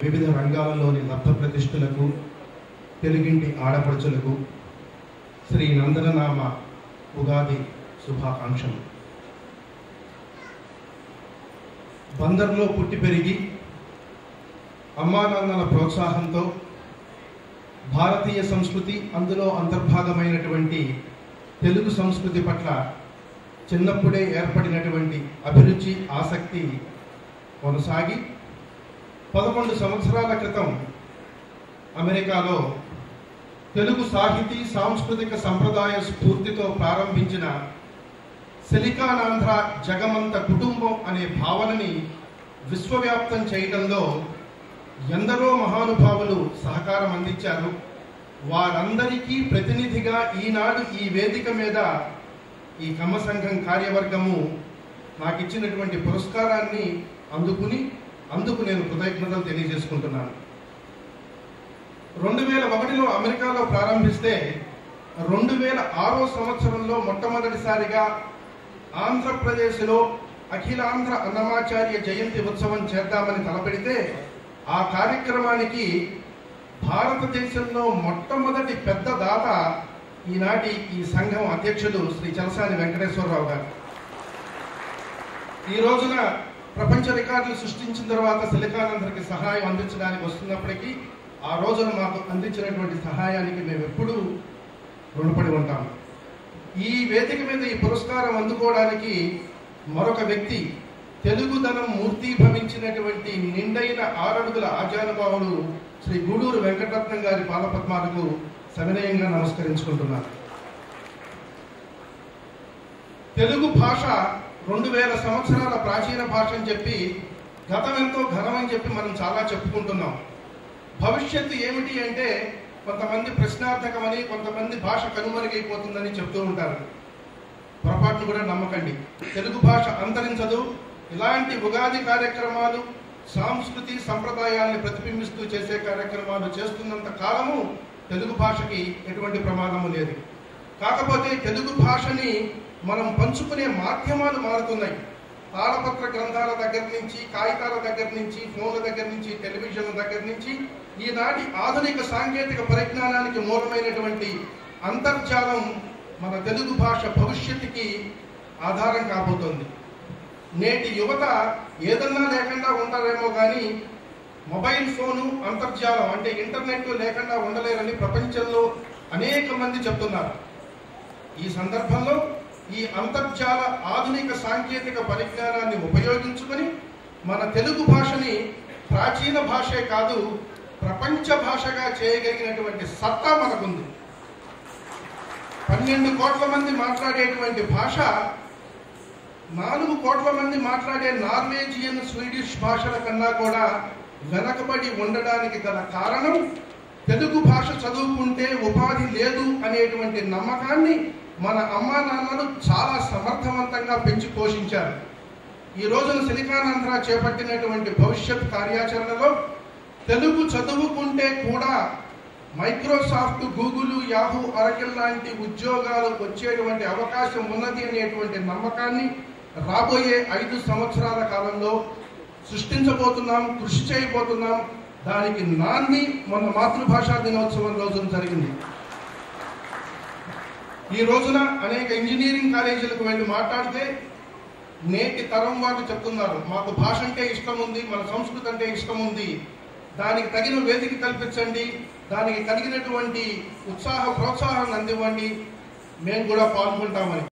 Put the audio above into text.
వివిధ రంగాలలోని లబ్ధ ప్రతిష్ఠులకు తెలుగింటి ఆడపడుచులకు శ్రీ నందననామ ఉగాది శుభాకాంక్షలు. బందర్లో పుట్టి పెరిగి అమ్మానాన్నల ప్రోత్సాహంతో భారతీయ సంస్కృతి అందులో అంతర్భాగమైనటువంటి తెలుగు సంస్కృతి పట్ల చిన్నప్పుడే ఏర్పడినటువంటి అభిరుచి ఆసక్తి కొనసాగి పదకొండు సంవత్సరాల క్రితం అమెరికాలో తెలుగు సాహితీ సాంస్కృతిక సంప్రదాయ స్ఫూర్తితో ప్రారంభించిన సిలికానాంధ్ర జగమంత కుటుంబం అనే భావనని విశ్వవ్యాప్తం చేయడంలో ఎందరో మహానుభావులు సహకారం అందించారు. వారందరికీ ప్రతినిధిగా ఈనాడు ఈ వేదిక మీద ఈ కమ్మ సంఘం కార్యవర్గము నాకు ఇచ్చినటువంటి పురస్కారాన్ని అందుకుని అందుకు నేను కృతజ్ఞతలు తెలియజేసుకుంటున్నాను. రెండు వేల ఒకటిలో అమెరికాలో ప్రారంభిస్తే రెండు వేల ఆరో సంవత్సరంలో మొట్టమొదటిసారిగా ఆంధ్రప్రదేశ్లో అఖిలాంధ్ర అన్నమాచార్య జయంతి ఉత్సవం చేద్దామని తలపెడితే ఆ కార్యక్రమానికి భారతదేశంలో మొట్టమొదటి పెద్ద దాత ఈనాటి ఈ సంఘం అధ్యక్షులు శ్రీ చలసాని వెంకటేశ్వరరావు గారు. ఈ రోజున ప్రపంచ రికార్డులు సృష్టించిన తర్వాత సిలికానందరికి సహాయం అందించడానికి వస్తున్నప్పటికీ ఆ రోజున మాకు అందించినటువంటి సహాయానికి మేము ఎప్పుడూ రుణపడి ఉంటాము ఈ వేదిక మీద ఈ పురస్కారం అందుకోవడానికి మరొక వ్యక్తి తెలుగుదనం మూర్తిభవించినటువంటి నిండైన ఆరడుగుల ఆచారభావులు శ్రీ గూడూరు వెంకటరత్నం గారి పాదపద్మాలకు సవినయంగా నమస్కరించుకుంటున్నారు తెలుగు భాష రెండు వేల సంవత్సరాల ప్రాచీన భాష అని చెప్పి గతం ఎంతో ఘనమని చెప్పి మనం చాలా చెప్పుకుంటున్నాం. భవిష్యత్తు ఏమిటి అంటే కొంతమంది ప్రశ్నార్థకమని కొంతమంది భాష కనుమరుగైపోతుందని చెప్తూ ఉంటారు. పొరపాటును కూడా నమ్మకండి. తెలుగు భాష అంతరించదు. ఇలాంటి ఉగాది కార్యక్రమాలు సాంస్కృతి సంప్రదాయాల్ని ప్రతిబింబిస్తూ చేసే కార్యక్రమాలు చేస్తున్నంత కాలము తెలుగు భాషకి ఎటువంటి ప్రమాదము లేదు. కాకపోతే తెలుగు భాషని మనం పంచుకునే మాధ్యమాలు మారుతున్నాయి. తాళపత్ర గ్రంథాల దగ్గర నుంచి కాగితాల దగ్గర నుంచి ఫోన్ల దగ్గర నుంచి టెలివిజన్ల దగ్గర నుంచి ఈనాటి ఆధునిక సాంకేతిక పరిజ్ఞానానికి మూలమైనటువంటి అంతర్జాలం మన తెలుగు భాష భవిష్యత్తుకి ఆధారం కాబోతోంది. నేటి యువత ఏదన్నా లేకుండా ఉంటారేమో కానీ మొబైల్ ఫోను అంతర్జాలం అంటే ఇంటర్నెట్ లేకుండా ఉండలేరని ప్రపంచంలో అనేక మంది చెప్తున్నారు. ఈ సందర్భంలో ఈ అంతర్జాల ఆధునిక సాంకేతిక పరిజ్ఞానాన్ని ఉపయోగించుకొని మన తెలుగు భాషని ప్రాచీన భాషే కాదు ప్రపంచ భాషగా చేయగలిగినటువంటి సత్తా మనకుంది. పన్నెండు కోట్ల మంది మాట్లాడేటువంటి భాష నాలుగు కోట్ల మంది మాట్లాడే నార్వేజియన్ స్వీడిష్ భాషల కన్నా కూడా వెనకబడి ఉండడానికి గల కారణం తెలుగు భాష చదువుకుంటే ఉపాధి లేదు అనేటువంటి నమ్మకాన్ని మన అమ్మా నాన్నలు చాలా సమర్థవంతంగా పెంచి పోషించారు. ఈ రోజున సిలికానాంధ్ర చేపట్టినటువంటి భవిష్యత్ కార్యాచరణలో తెలుగు చదువుకుంటే కూడా మైక్రోసాఫ్ట్ గూగుల్ యాహూ అరకిల్ లాంటి ఉద్యోగాలు వచ్చేటువంటి అవకాశం ఉన్నది అనేటువంటి నమ్మకాన్ని రాబోయే ఐదు సంవత్సరాల కాలంలో సృష్టించబోతున్నాం కృషి చేయబోతున్నాం. దానికి నాంది మన మాతృభాషా దినోత్సవం రోజున జరిగింది. ఈ రోజున అనేక ఇంజనీరింగ్ కాలేజీలకు వెళ్ళి మాట్లాడితే నేటి తరం వాళ్ళు చెప్తున్నారు మాకు భాష అంటే ఇష్టం ఉంది మన సంస్కృతి అంటే ఇష్టం ఉంది. దానికి తగిన వేదిక కల్పించండి దానికి కలిగినటువంటి ఉత్సాహ ప్రోత్సాహాన్ని అందివ్వండి. మేము కూడా పాల్గొంటామని.